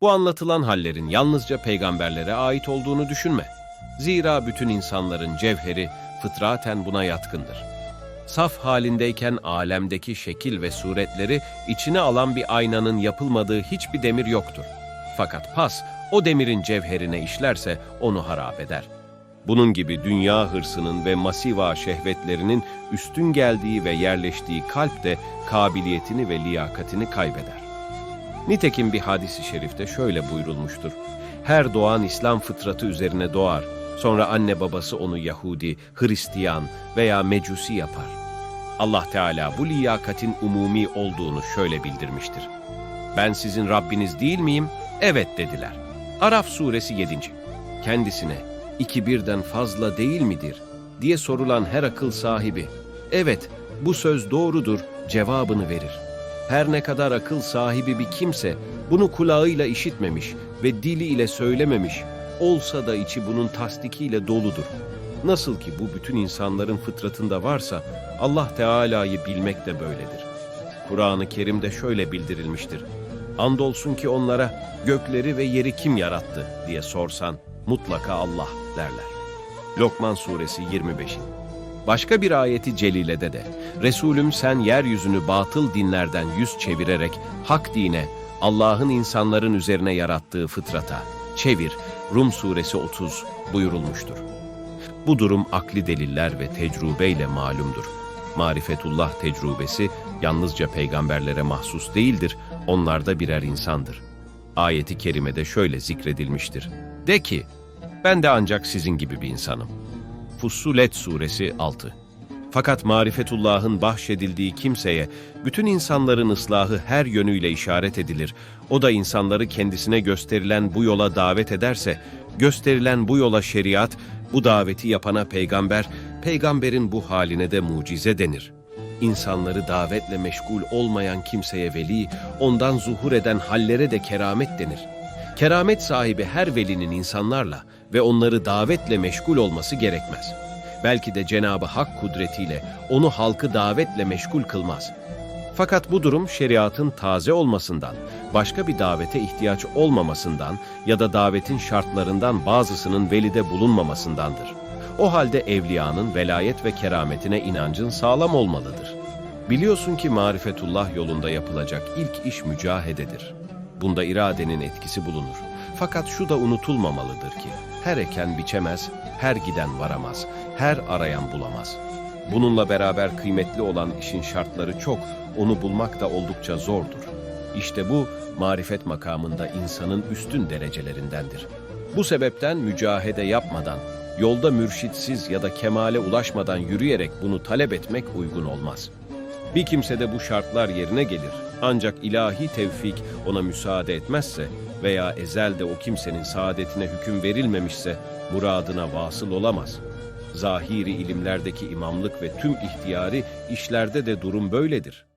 Bu anlatılan hallerin yalnızca peygamberlere ait olduğunu düşünme. Zira bütün insanların cevheri fıtraten buna yatkındır. Saf halindeyken alemdeki şekil ve suretleri içine alan bir aynanın yapılmadığı hiçbir demir yoktur. Fakat pas o demirin cevherine işlerse onu harap eder. Bunun gibi dünya hırsının ve masiva şehvetlerinin üstün geldiği ve yerleştiği kalp de kabiliyetini ve liyakatini kaybeder. Nitekim bir hadisi şerifte şöyle buyurulmuştur. Her doğan İslam fıtratı üzerine doğar. Sonra anne babası onu Yahudi, Hristiyan veya Mecusi yapar. Allah Teala bu liyakatin umumi olduğunu şöyle bildirmiştir. Ben sizin Rabbiniz değil miyim? Evet dediler. Araf suresi 7. Kendisine iki birden fazla değil midir diye sorulan her akıl sahibi, evet bu söz doğrudur cevabını verir. Her ne kadar akıl sahibi bir kimse bunu kulağıyla işitmemiş ve diliyle söylememiş, olsa da içi bunun tasdikiyle doludur. Nasıl ki bu bütün insanların fıtratında varsa Allah Teala'yı bilmek de böyledir. Kur'an-ı Kerim'de şöyle bildirilmiştir. Andolsun ki onlara gökleri ve yeri kim yarattı diye sorsan mutlaka Allah derler. Lokman suresi 25. Başka bir ayeti celilede de Resulüm sen yeryüzünü batıl dinlerden yüz çevirerek hak dine, Allah'ın insanların üzerine yarattığı fıtrata çevir Rum suresi 30 buyurulmuştur. Bu durum akli deliller ve tecrübeyle malumdur. Marifetullah tecrübesi yalnızca peygamberlere mahsus değildir, onlar da birer insandır. Ayeti kerimede şöyle zikredilmiştir. De ki, ben de ancak sizin gibi bir insanım. Fussulet suresi 6 Fakat marifetullahın bahşedildiği kimseye bütün insanların ıslahı her yönüyle işaret edilir. O da insanları kendisine gösterilen bu yola davet ederse, gösterilen bu yola şeriat, bu daveti yapana peygamber, peygamberin bu haline de mucize denir. İnsanları davetle meşgul olmayan kimseye veli, ondan zuhur eden hallere de keramet denir. Keramet sahibi her velinin insanlarla ve onları davetle meşgul olması gerekmez. Belki de Cenabı Hak kudretiyle onu halkı davetle meşgul kılmaz. Fakat bu durum şeriatın taze olmasından, başka bir davete ihtiyaç olmamasından ya da davetin şartlarından bazısının velide bulunmamasındandır. O halde evliyanın velayet ve kerametine inancın sağlam olmalıdır. Biliyorsun ki marifetullah yolunda yapılacak ilk iş mücahededir. Bunda iradenin etkisi bulunur. Fakat şu da unutulmamalıdır ki, her eken biçemez, her giden varamaz, her arayan bulamaz. Bununla beraber kıymetli olan işin şartları çok, onu bulmak da oldukça zordur. İşte bu, marifet makamında insanın üstün derecelerindendir. Bu sebepten mücahede yapmadan, yolda mürşitsiz ya da kemale ulaşmadan yürüyerek bunu talep etmek uygun olmaz. Bir kimsede bu şartlar yerine gelir. Ancak ilahi tevfik ona müsaade etmezse veya ezelde o kimsenin saadetine hüküm verilmemişse muradına vasıl olamaz. Zahiri ilimlerdeki imamlık ve tüm ihtiyari işlerde de durum böyledir.